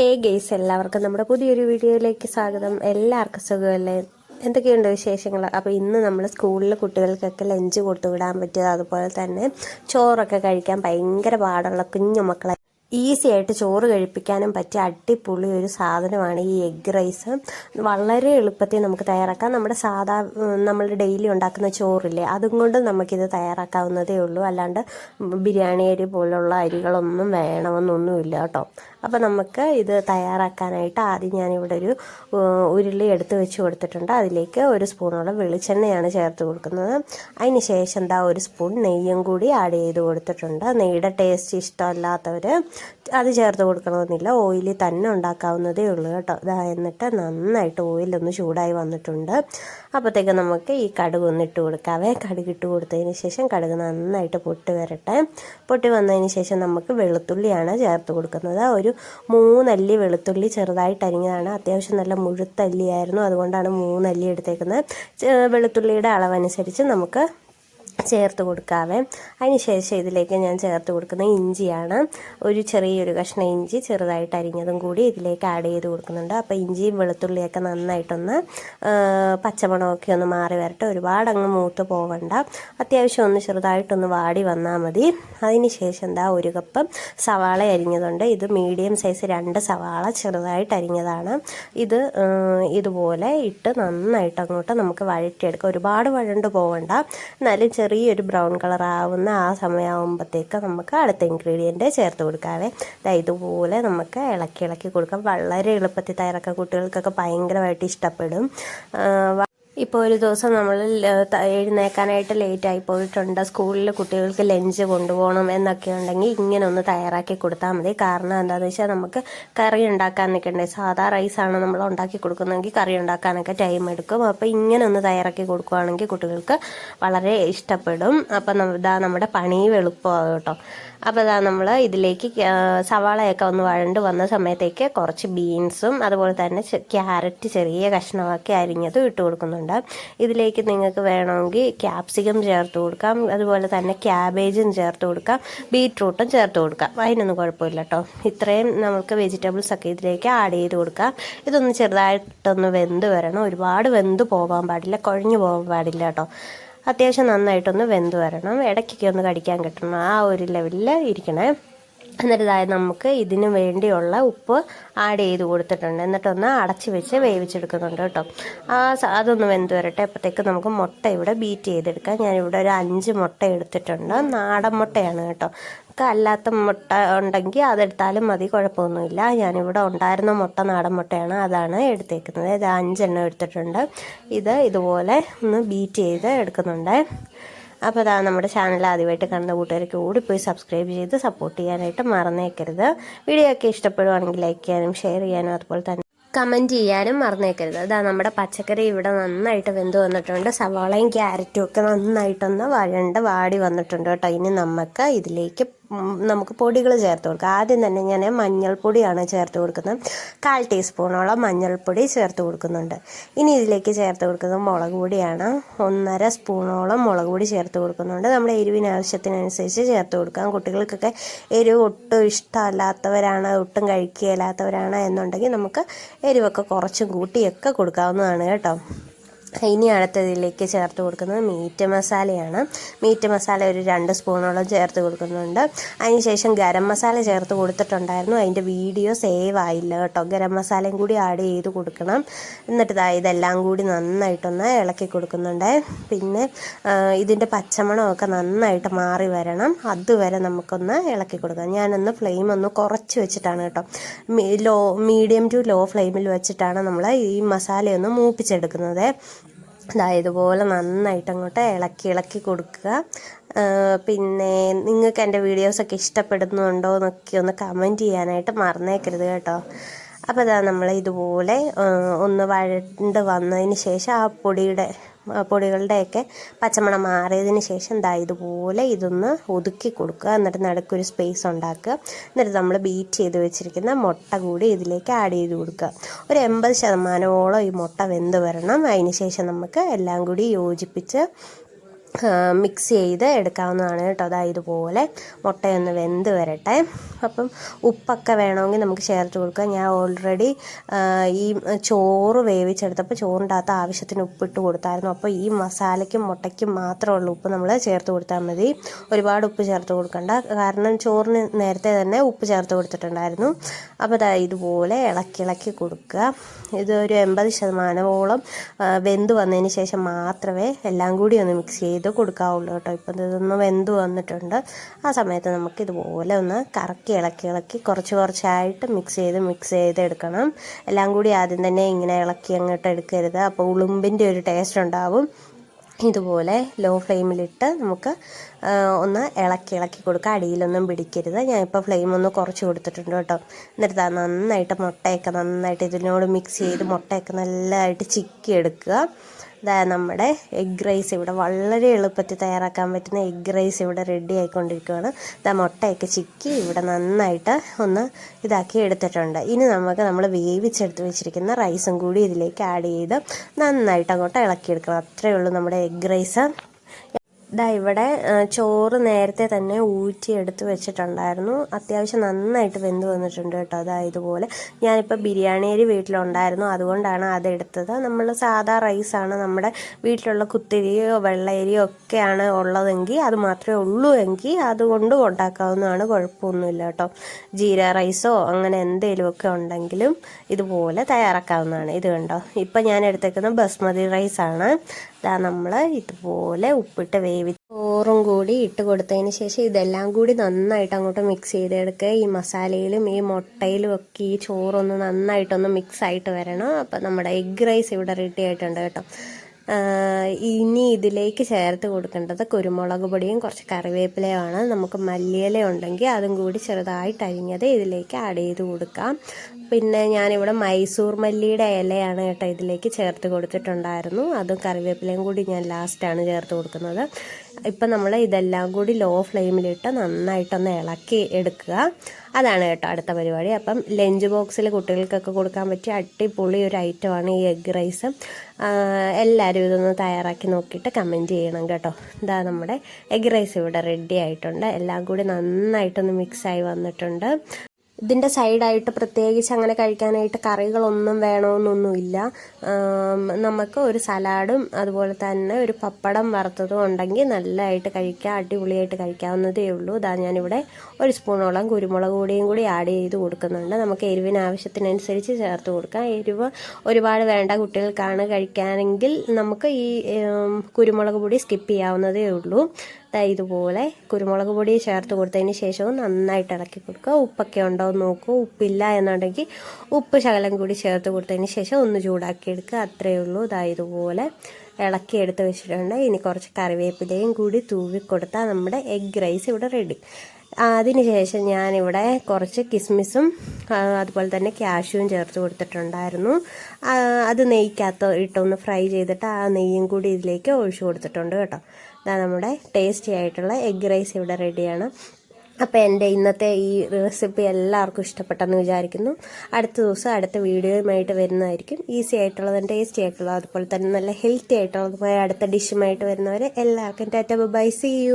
ഹേ guys എല്ലാവർക്കും നമ്മുടെ പുതിയൊരു വീഡിയോയിലേക്ക് സ്വാഗതം. എല്ലാവർക്കും സുഖമല്ലേ? എന്തൊക്കെയുണ്ട് വിശേഷങ്ങൾ? അപ്പോൾ ഇന്ന് നമ്മൾ സ്കൂളിൽ കുട്ടികൾക്കൊക്കെ ലഞ്ച് കൊടുത്തു വിടാൻ പറ്റിയത് അതുപോലെ തന്നെ ചോറൊക്കെ കഴിക്കാൻ ഭയങ്കര പാടുള്ള കുഞ്ഞു മക്കളെ ഈസി ആയിട്ട് ചോറ് കഴിപ്പിക്കാനും പറ്റിയ അടിപൊളി ഒരു സാധനമാണ് ഈ എഗ് റൈസ്. വളരെ എളുപ്പത്തിൽ നമുക്ക് തയ്യാറാക്കാം. നമ്മുടെ സാധാ നമ്മൾ ഡെയിലി ഉണ്ടാക്കുന്ന ചോറില്ലേ അതും കൊണ്ട് നമുക്കിത് തയ്യാറാക്കാവുന്നതേ ഉള്ളൂ. അല്ലാണ്ട് ബിരിയാണി അരി പോലുള്ള അരികളൊന്നും വേണമെന്നൊന്നുമില്ല കേട്ടോ. അപ്പോൾ നമുക്ക് ഇത് തയ്യാറാക്കാനായിട്ട് ആദ്യം ഞാനിവിടെ ഒരു ഉരുളി എടുത്ത് വെച്ച് കൊടുത്തിട്ടുണ്ട്. അതിലേക്ക് ഒരു സ്പൂണോളം വെളിച്ചെണ്ണയാണ് ചേർത്ത് കൊടുക്കുന്നത്. അതിന് ശേഷം എന്താ ഒരു സ്പൂൺ നെയ്യും കൂടി ആഡ് ചെയ്ത് കൊടുത്തിട്ടുണ്ട്. നെയ്യുടെ ടേസ്റ്റ് ഇഷ്ടമല്ലാത്തവർ അത് ചേർത്ത് കൊടുക്കണമെന്നില്ല. ഓയിൽ തന്നെ ഉണ്ടാക്കാവുന്നതേ ഉള്ളൂ കേട്ടോ. ഇതാ എന്നിട്ട് നന്നായിട്ട് ഓയിലൊന്ന് ചൂടായി വന്നിട്ടുണ്ട്. അപ്പോഴത്തേക്ക് നമുക്ക് ഈ കടുക് ഒന്ന് ഇട്ട് കൊടുക്കാവേ. കടുക് ഇട്ട് കൊടുത്തതിന് ശേഷം കടുക് നന്നായിട്ട് പൊട്ടി വരട്ടെ. പൊട്ടി വന്നതിന് ശേഷം നമുക്ക് വെളുത്തുള്ളിയാണ് ചേർത്ത് കൊടുക്കുന്നത്. ഒരു മൂന്നല്ലി വെളുത്തുള്ളി ചെറുതായിട്ട് അരിഞ്ഞതാണ്. അത്യാവശ്യം നല്ല മുഴുത്തല്ലിയായിരുന്നു അതുകൊണ്ടാണ് മൂന്നല്ലി എടുത്തേക്കുന്നത്. വെളുത്തുള്ളിയുടെ അളവനുസരിച്ച് നമുക്ക് ചേർത്ത് കൊടുക്കാവേ. ശേഷം ഇതിലേക്ക് ഞാൻ ചേർത്ത് കൊടുക്കുന്ന ഇഞ്ചിയാണ്. ഒരു ചെറിയൊരു കഷ്ണം ഇഞ്ചി ചെറുതായിട്ട് അരിഞ്ഞതും കൂടി ഇതിലേക്ക് ആഡ് ചെയ്ത് കൊടുക്കുന്നുണ്ട്. അപ്പോൾ ഇഞ്ചിയും വെളുത്തുള്ളിയൊക്കെ നന്നായിട്ടൊന്ന് പച്ചമണമൊക്കെ ഒന്ന് മാറി വരട്ടെ. ഒരുപാട് അങ്ങ് മൂത്ത് പോവണ്ട. അത്യാവശ്യം ഒന്ന് ചെറുതായിട്ടൊന്ന് വാടി വന്നാൽ മതി. ശേഷം എന്താ ഒരു കപ്പ് സവാള അരിഞ്ഞതുണ്ട്. ഇത് മീഡിയം സൈസ് രണ്ട് സവാള ചെറുതായിട്ട് അരിഞ്ഞതാണ്. ഇത് ഇതുപോലെ ഇട്ട് നന്നായിട്ട് അങ്ങോട്ട് നമുക്ക് വഴറ്റിയെടുക്കാം. ഒരുപാട് വഴണ്ട് പോവണ്ട. എന്നാലും ചെറിയൊരു ബ്രൗൺ കളർ ആവുന്ന ആ സമയമാകുമ്പോഴത്തേക്ക് നമുക്ക് അടുത്ത ഇൻഗ്രീഡിയന്റ് ചേർത്ത് കൊടുക്കാവേ. ഇതുപോലെ നമുക്ക് ഇളക്കി ഇളക്കി കൊടുക്കാം. വളരെ എളുപ്പത്തിൽ തയ്യാറാക്കാം കുട്ടികൾക്കൊക്കെ ഭയങ്കരമായിട്ട് ഇഷ്ടപ്പെടും. ഇപ്പോൾ ഒരു ദിവസം നമ്മൾ എഴുന്നേക്കാനായിട്ട് ലേറ്റ് ആയി പോയിട്ടുണ്ട്. സ്കൂളിൽ കുട്ടികൾക്ക് ലഞ്ച് കൊണ്ടുപോകണം എന്നൊക്കെ ഉണ്ടെങ്കിൽ ഇങ്ങനെ ഒന്ന് തയ്യാറാക്കി കൊടുത്താൽ മതി. കാരണം എന്താണെന്ന് വെച്ചാൽ നമുക്ക് കറി ഉണ്ടാക്കാൻ നിൽക്കണ്ടേ. സാധാ റൈസാണ് നമ്മൾ ഉണ്ടാക്കി കൊടുക്കുന്നതെങ്കിൽ കറി ഉണ്ടാക്കാനൊക്കെ ടൈം എടുക്കും. അപ്പോൾ ഇങ്ങനെ ഒന്ന് തയ്യാറാക്കി കൊടുക്കുകയാണെങ്കിൽ കുട്ടികൾക്ക് വളരെ ഇഷ്ടപ്പെടും. അപ്പം ഇതാ നമ്മുടെ പണി എളുപ്പമാകും കേട്ടോ. അപ്പോൾ ഇതാ നമ്മൾ ഇതിലേക്ക് സവാളയൊക്കെ ഒന്ന് വഴണ്ട് വന്ന സമയത്തേക്ക് കുറച്ച് ബീൻസും അതുപോലെ തന്നെ ക്യാരറ്റ് ചെറിയ കഷ്ണമാക്കി അരിഞ്ഞതും ഇട്ട് കൊടുക്കുന്നുണ്ട്. ഇതിലേക്ക് നിങ്ങൾക്ക് വേണമെങ്കിൽ ക്യാപ്സിക്കം ചേർത്ത് കൊടുക്കാം. അതുപോലെ തന്നെ ക്യാബേജും ചേർത്ത് കൊടുക്കാം. ബീറ്റ്റൂട്ടും ചേർത്ത് കൊടുക്കാം. അതിനൊന്നും കുഴപ്പമില്ല കേട്ടോ ഇത്രയും നമുക്ക് വെജിറ്റബിൾസ് ഒക്കെ ഇതിലേക്ക് ആഡ് ചെയ്ത് കൊടുക്കാം. ഇതൊന്ന് ചെറുതായിട്ടൊന്ന് വെന്ത് വരണം. ഒരുപാട് വെന്ത് പോകാൻ പാടില്ല. കുഴഞ്ഞു പോകാൻ പാടില്ല കേട്ടോ അത്യാവശ്യം നന്നായിട്ടൊന്ന് വെന്ത് വരണം. ഇടയ്ക്കൊക്കെ ഒന്ന് കടിക്കാൻ കിട്ടണം. ആ ഒരു ലെവലിൽ ഇരിക്കണേ. എന്നിട്ട് നമുക്ക് ഇതിന് വേണ്ടിയുള്ള ഉപ്പ് ആഡ് ചെയ്ത് കൊടുത്തിട്ടുണ്ട്. എന്നിട്ടൊന്ന് അടച്ച് വെച്ച് വേവിച്ചെടുക്കുന്നുണ്ട് കേട്ടോ. അതൊന്ന് വെന്ത് വരട്ടെ. അപ്പോഴത്തേക്ക് നമുക്ക് മുട്ട ഇവിടെ ബീറ്റ് ചെയ്തെടുക്കാം. ഞാനിവിടെ ഒരു അഞ്ച് മുട്ട എടുത്തിട്ടുണ്ട്. നാടൻ മുട്ടയാണ് കേട്ടോ. അല്ലാത്ത മുട്ട ഉണ്ടെങ്കിൽ അതെടുത്താലും മതി. കുഴപ്പമൊന്നുമില്ല. ഞാനിവിടെ ഉണ്ടായിരുന്ന മുട്ട നാടൻ മുട്ടയാണ്. അതാണ് എടുത്തേക്കുന്നത്. ഇത് അഞ്ചെണ്ണം എടുത്തിട്ടുണ്ട്. ഇത് ഇതുപോലെ ഒന്ന് ബീറ്റ് ചെയ്ത് എടുക്കുന്നുണ്ട്. അപ്പോൾ അതാ നമ്മുടെ ചാനൽ ആദ്യമായിട്ട് കണ്ട കൂട്ടുകാർക്ക് കൂടി പോയി സബ്സ്ക്രൈബ് ചെയ്ത് സപ്പോർട്ട് ചെയ്യാനായിട്ട് മറന്നേക്കരുത്. വീഡിയോ ഒക്കെ ഇഷ്ടപ്പെടുവാണെങ്കിൽ ലൈക്ക് ചെയ്യാനും ഷെയർ ചെയ്യാനും അതുപോലെ തന്നെ കമന്റ് ചെയ്യാനും മറന്നേക്കരുത്. അതാ നമ്മുടെ പച്ചക്കറി ഇവിടെ നന്നായിട്ട് വെന്ത് വന്നിട്ടുണ്ട്. സവാളയും ക്യാരറ്റും ഒക്കെ നന്നായിട്ടൊന്ന് വഴണ്ട് വാടി വന്നിട്ടുണ്ട് കേട്ടോ. ഇനി നമുക്ക് ഇതിലേക്ക് നമുക്ക് പൊടികൾ ചേർത്ത് കൊടുക്കാം. ആദ്യം തന്നെ ഞാൻ മഞ്ഞൾപ്പൊടിയാണ് ചേർത്ത് കൊടുക്കുന്നത്. കാൽ ടീസ്പൂണോളം മഞ്ഞൾപ്പൊടി ചേർത്ത് കൊടുക്കുന്നുണ്ട്. ഇനി ഇതിലേക്ക് ചേർത്ത് കൊടുക്കുന്നത് മുളക് പൊടിയാണ്. ഒന്നര സ്പൂണോളം മുളക് പൊടി ചേർത്ത് കൊടുക്കുന്നുണ്ട്. നമ്മുടെ എരിവിനാവശ്യത്തിനനുസരിച്ച് ചേർത്ത് കൊടുക്കാം. കുട്ടികൾക്കൊക്കെ എരിവ് ഒട്ടും ഇഷ്ടമല്ലാത്തവരാണ് ഒട്ടും കഴിക്കുകയില്ലാത്തവരാണ് എന്നുണ്ടെങ്കിൽ നമുക്ക് എരിവൊക്കെ കുറച്ചും കൂട്ടിയൊക്കെ കൊടുക്കാവുന്നതാണ് കേട്ടോ. ഇനി അടുത്തതിലേക്ക് ചേർത്ത് കൊടുക്കുന്നത് മീറ്റ് മസാലയാണ്. മീറ്റ് മസാല ഒരു രണ്ട് സ്പൂണോളം ചേർത്ത് കൊടുക്കുന്നുണ്ട്. അതിനുശേഷം ഗരം മസാല ചേർത്ത് കൊടുത്തിട്ടുണ്ടായിരുന്നു. അതിന്റെ വീഡിയോ സേവ് ആയില്ല കേട്ടോ. ഗരം മസാലയും കൂടി ആഡ് ചെയ്ത് കൊടുക്കണം. എന്നിട്ട് ഇതാ ഇതെല്ലാം കൂടി നന്നായിട്ടൊന്ന് ഇളക്കി കൊടുക്കുന്നുണ്ട്. പിന്നെ ഇതിന്റെ പച്ചമണമൊക്കെ നന്നായിട്ട് മാറി വരണം. അതുവരെ നമുക്കൊന്ന് ഇളക്കി കൊടുക്കാം. ഞാനൊന്ന് ഫ്ലെയിം ഒന്ന് കുറച്ച് വെച്ചിട്ടാണ് കേട്ടോ. ലോ മീഡിയം ടു ലോ ഫ്ലെയിമിൽ വെച്ചിട്ടാണ് നമ്മൾ ഈ മസാലയൊന്ന് മൂപ്പിച്ചെടുക്കുന്നത്. ദാ ഇതുപോലെ നന്നായിട്ട് അങ്ങോട്ട് ഇളക്കി ഇളക്കി കൊടുക്കുക. പിന്നെ നിങ്ങൾക്ക് എന്റെ വീഡിയോസൊക്കെ ഇഷ്ടപ്പെടുന്നുണ്ടോ എന്നൊക്കെ ഒന്ന് കമന്റ് ചെയ്യാനായിട്ട് മറന്നേക്കരുത് കേട്ടോ. അപ്പോൾ ഇതാ നമ്മൾ ഇതുപോലെ ഒന്ന് വഴണ്ട് വന്നതിന് ശേഷം ആ പൊടിയുടെ പൊടികളുടെയൊക്കെ പച്ചമണം മാറിയതിന് ശേഷം ദാ ഇതുപോലെ ഇതൊന്ന് ഒതുക്കി കൊടുക്കുക. എന്നിട്ട് നടുക്കൊരു സ്പേസ് ഉണ്ടാക്കുക. എന്നിട്ട് നമ്മൾ ബീറ്റ് ചെയ്ത് വെച്ചിരിക്കുന്ന മുട്ട കൂടി ഇതിലേക്ക് ആഡ് ചെയ്ത് കൊടുക്കുക. ഒരു എൺപത് ശതമാനമോളം ഈ മുട്ട വെന്ത് വരണം. അതിന് ശേഷം നമുക്ക് എല്ലാം കൂടി യോജിപ്പിച്ച് മിക്സ് ചെയ്ത് എടുക്കാവുന്നതാണ് കേട്ടോ. അതാ ഇതുപോലെ മുട്ടയൊന്ന് വെന്ത് വരട്ടെ. അപ്പം ഉപ്പൊക്കെ വേണമെങ്കിൽ നമുക്ക് ചേർത്ത് കൊടുക്കാം. ഞാൻ ഓൾറെഡി ഈ ചോറ് വേവിച്ചെടുത്തപ്പോൾ ചോറിന്റെ അകത്ത് ആവശ്യത്തിന് ഉപ്പിട്ട് കൊടുത്തായിരുന്നു. അപ്പോൾ ഈ മസാലയ്ക്കും മുട്ടയ്ക്കും മാത്രമുള്ള ഉപ്പ് നമ്മൾ ചേർത്ത് കൊടുത്താൽ മതി. ഒരുപാട് ഉപ്പ് ചേർത്ത് കൊടുക്കണ്ട. കാരണം ചോറിന് നേരത്തെ തന്നെ ഉപ്പ് ചേർത്ത് കൊടുത്തിട്ടുണ്ടായിരുന്നു. അപ്പോൾ അതാ ഇതുപോലെ ഇളക്കി ഇളക്കി കൊടുക്കുക ഇതൊരു എൺപത് ശതമാനമോളം വെന്ത് വന്നതിന് ശേഷം മാത്രമേ എല്ലാം കൂടി ഒന്ന് മിക്സ് ചെയ്ത് കൊടുക്കാവുള്ളൂ കേട്ടോ. ഇപ്പം ഇതൊന്ന് വെന്ത് വന്നിട്ടുണ്ട്. ആ സമയത്ത് നമുക്ക് ഇതുപോലെ ഒന്ന് കറക്കി ഇളക്കി ഇളക്കി കുറച്ച് കുറച്ചായിട്ട് മിക്സ് ചെയ്ത് മിക്സ് ചെയ്ത് എടുക്കണം. എല്ലാം കൂടി ആദ്യം തന്നെ ഇങ്ങനെ ഇളക്കി അങ്ങോട്ട് എടുക്കരുത്. അപ്പോൾ ഉളുമ്പിന്റെ ഒരു ടേസ്റ്റ് ഉണ്ടാവും. ഇതുപോലെ ലോ ഫ്ലെയിമിലിട്ട് നമുക്ക് ഒന്ന് ഇളക്കി ഇളക്കി കൊടുക്കുക അടിയിലൊന്നും പിടിക്കരുത്. ഞാൻ ഞാനിപ്പോൾ ഫ്ലെയിം ഒന്ന് കുറച്ച് കൊടുത്തിട്ടുണ്ട് കേട്ടോ. എന്നിട്ട് നന്നായിട്ട് മുട്ടയൊക്കെ നന്നായിട്ട് ഇതിനോട് മിക്സ് ചെയ്ത് മുട്ടയൊക്കെ നല്ലതായിട്ട് ചിക്കി എടുക്കുക. ഇതാ നമ്മുടെ എഗ് റൈസ് ഇവിടെ വളരെ എളുപ്പത്തിൽ തയ്യാറാക്കാൻ പറ്റുന്ന എഗ് റൈസ് ഇവിടെ റെഡി ആയിക്കൊണ്ടിരിക്കുകയാണ്. ഇതാ മുട്ടയൊക്കെ ചിക്കി ഇവിടെ നന്നായിട്ട് ഒന്ന് ഇതാക്കി എടുത്തിട്ടുണ്ട്. ഇനി നമുക്ക് നമ്മൾ വേവിച്ചെടുത്ത് വെച്ചിരിക്കുന്ന റൈസും കൂടി ഇതിലേക്ക് ആഡ് ചെയ്ത് നന്നായിട്ട് അങ്ങോട്ട് ഇളക്കിയെടുക്കണം. അത്രയേ ഉള്ളൂ നമ്മുടെ എഗ് റൈസ് ഇതാ ഇവിടെ ചോറ് നേരത്തെ തന്നെ ഊറ്റി എടുത്ത് വെച്ചിട്ടുണ്ടായിരുന്നു. അത്യാവശ്യം നന്നായിട്ട് വെന്ത് വന്നിട്ടുണ്ട് കേട്ടോ. അതാ ഇതുപോലെ. ഞാനിപ്പോൾ ബിരിയാണി അരി വീട്ടിലുണ്ടായിരുന്നു. അതുകൊണ്ടാണ് അതെടുത്തത്. നമ്മൾ സാധാ റൈസാണ് നമ്മുടെ വീട്ടിലുള്ള കുത്തിരിയോ വെള്ളയരിയോ ഒക്കെയാണ് ഉള്ളതെങ്കിൽ അത് മാത്രമേ ഉള്ളൂ എങ്കിൽ അതുകൊണ്ട് ഉണ്ടാക്കാവുന്നതാണ്. കുഴപ്പമൊന്നുമില്ല കേട്ടോ. ജീര റൈസോ അങ്ങനെ എന്തെങ്കിലുമൊക്കെ ഉണ്ടെങ്കിലും ഇതുപോലെ തയ്യാറാക്കാവുന്നതാണ്. ഇത് കണ്ടോ? ഇപ്പം ഞാൻ എടുത്തേക്കുന്നത് ബസ്മതി റൈസാണ്. ഇതാ നമ്മൾ ഇതുപോലെ ഉപ്പിട്ട് വേവി ചോറും കൂടി ഇട്ട് കൊടുത്തതിന് ശേഷം ഇതെല്ലാം കൂടി നന്നായിട്ട് അങ്ങോട്ട് മിക്സ് ചെയ്തെടുക്കുക ഈ മസാലയിലും ഈ മുട്ടയിലും ഒക്കെ ഈ ചോറൊന്ന് നന്നായിട്ടൊന്ന് മിക്സ് ആയിട്ട് വരണം. അപ്പം നമ്മുടെ എഗ് റൈസ് ഇവിടെ റെഡി ആയിട്ടുണ്ട് കേട്ടോ. ഇനി ഇതിലേക്ക് ചേർത്ത് കൊടുക്കേണ്ടത് കുരുമുളക് പൊടിയും കുറച്ച് കറിവേപ്പിലയുമാണ്. നമുക്ക് മല്ലിയില ഉണ്ടെങ്കിൽ അതും കൂടി ചെറുതായിട്ട് അരിഞ്ഞത് ഇതിലേക്ക് ആഡ് ചെയ്ത് കൊടുക്കാം. പിന്നെ ഞാനിവിടെ മൈസൂർ മല്ലിയുടെ ഇലയാണ് കേട്ടോ ഇതിലേക്ക് ചേർത്ത് കൊടുത്തിട്ടുണ്ടായിരുന്നു. അതും കറിവേപ്പിലയും കൂടി ഞാൻ ലാസ്റ്റാണ് ചേർത്ത് കൊടുക്കുന്നത്. ഇപ്പം നമ്മൾ ഇതെല്ലാം കൂടി ലോ ഫ്ലെയിമിലിട്ട് നന്നായിട്ടൊന്ന് ഇളക്കി എടുക്കുക. അതാണ് കേട്ടോ അടുത്ത പരിപാടി. അപ്പം ലഞ്ച് ബോക്സിൽ കുട്ടികൾക്കൊക്കെ കൊടുക്കാൻ പറ്റിയ അടിപൊളി ഒരു ഐറ്റമാണ് ഈ എഗ് റൈസ് എല്ലാവരും ഇതൊന്ന് തയ്യാറാക്കി നോക്കിയിട്ട് കമന്റ് ചെയ്യണം കേട്ടോ. ഇതാ നമ്മുടെ എഗ് റൈസ് ഇവിടെ റെഡി ആയിട്ടുണ്ട്. എല്ലാം കൂടി നന്നായിട്ടൊന്ന് മിക്സായി വന്നിട്ടുണ്ട്. ഇതിന്റെ സൈഡായിട്ട് പ്രത്യേകിച്ച് അങ്ങനെ കഴിക്കാനായിട്ട് കറികളൊന്നും വേണമെന്നൊന്നുമില്ല നമുക്ക് ഒരു സലാഡും അതുപോലെ തന്നെ ഒരു പപ്പടം വറുത്തതും ഉണ്ടെങ്കിൽ നല്ലതായിട്ട് കഴിക്കാം അടിപൊളിയായിട്ട് കഴിക്കാവുന്നതേ ഉള്ളൂ. ഇതാ ഞാനിവിടെ ഒരു സ്പൂണോളം കുരുമുളക് പൊടിയും കൂടി ആഡ് ചെയ്ത് കൊടുക്കുന്നുണ്ട്. നമുക്ക് എരിവിന് ആവശ്യത്തിനനുസരിച്ച് ചേർത്ത് കൊടുക്കാം. എരിവ് ഒരുപാട് വേണ്ട കുട്ടികൾക്കാണ് കഴിക്കാനെങ്കിൽ നമുക്ക് ഈ കുരുമുളക് പൊടി സ്കിപ്പ് ചെയ്യാവുന്നതേ ഉള്ളൂ. ഇതുപോലെ കുരുമുളക് പൊടി ചേർത്ത് കൊടുത്തതിന് ശേഷവും നന്നായിട്ട് ഇളക്കി കൊടുക്കുക. ഉപ്പൊക്കെ ഉണ്ടോ എന്ന് നോക്കുക. ഉപ്പില്ല എന്നുണ്ടെങ്കിൽ ഉപ്പ് ശകലം കൂടി ചേർത്ത് കൊടുത്തതിന് ശേഷം ഒന്ന് ചൂടാക്കി എടുക്കുക. അത്രയേ ഉള്ളൂ. ഇതായതുപോലെ ഇളക്കി എടുത്ത് വെച്ചിട്ടുണ്ട്. ഇനി കുറച്ച് കറിവേപ്പിലയും കൂടി തൂവി കൊടുത്താൽ നമ്മുടെ എഗ് റൈസ് ഇവിടെ റെഡി അതിനുശേഷം ഞാനിവിടെ കുറച്ച് കിസ്മിസും അതുപോലെ തന്നെ ക്യാഷ്യൂവും ചേർത്ത് കൊടുത്തിട്ടുണ്ടായിരുന്നു. അത് നെയ്ക്കകത്ത് ഇട്ടൊന്ന് ഫ്രൈ ചെയ്തിട്ട് ആ നെയ്യും കൂടി ഇതിലേക്ക് ഒഴിച്ചു കൊടുത്തിട്ടുണ്ട് കേട്ടോ. ഇതാ നമ്മുടെ ടേസ്റ്റി ആയിട്ടുള്ള എഗ് റൈസ് ഇവിടെ റെഡിയാണ് അപ്പോൾ എന്റെ ഇന്നത്തെ ഈ റെസിപ്പി എല്ലാവർക്കും ഇഷ്ടപ്പെട്ടെന്ന് വിചാരിക്കുന്നു. അടുത്ത ദിവസം അടുത്ത വീഡിയോയുമായിട്ട് വരുന്നതായിരിക്കും. ഈസി ആയിട്ടുള്ളതും ടേസ്റ്റി ആയിട്ടുള്ളതും അതുപോലെ തന്നെ നല്ല ഹെൽത്തി ആയിട്ടുള്ളതുമായ അടുത്ത ഡിഷുമായിട്ട് വരുന്നവരെ എല്ലാവർക്കും ടാറ്റ ബൈ സി യു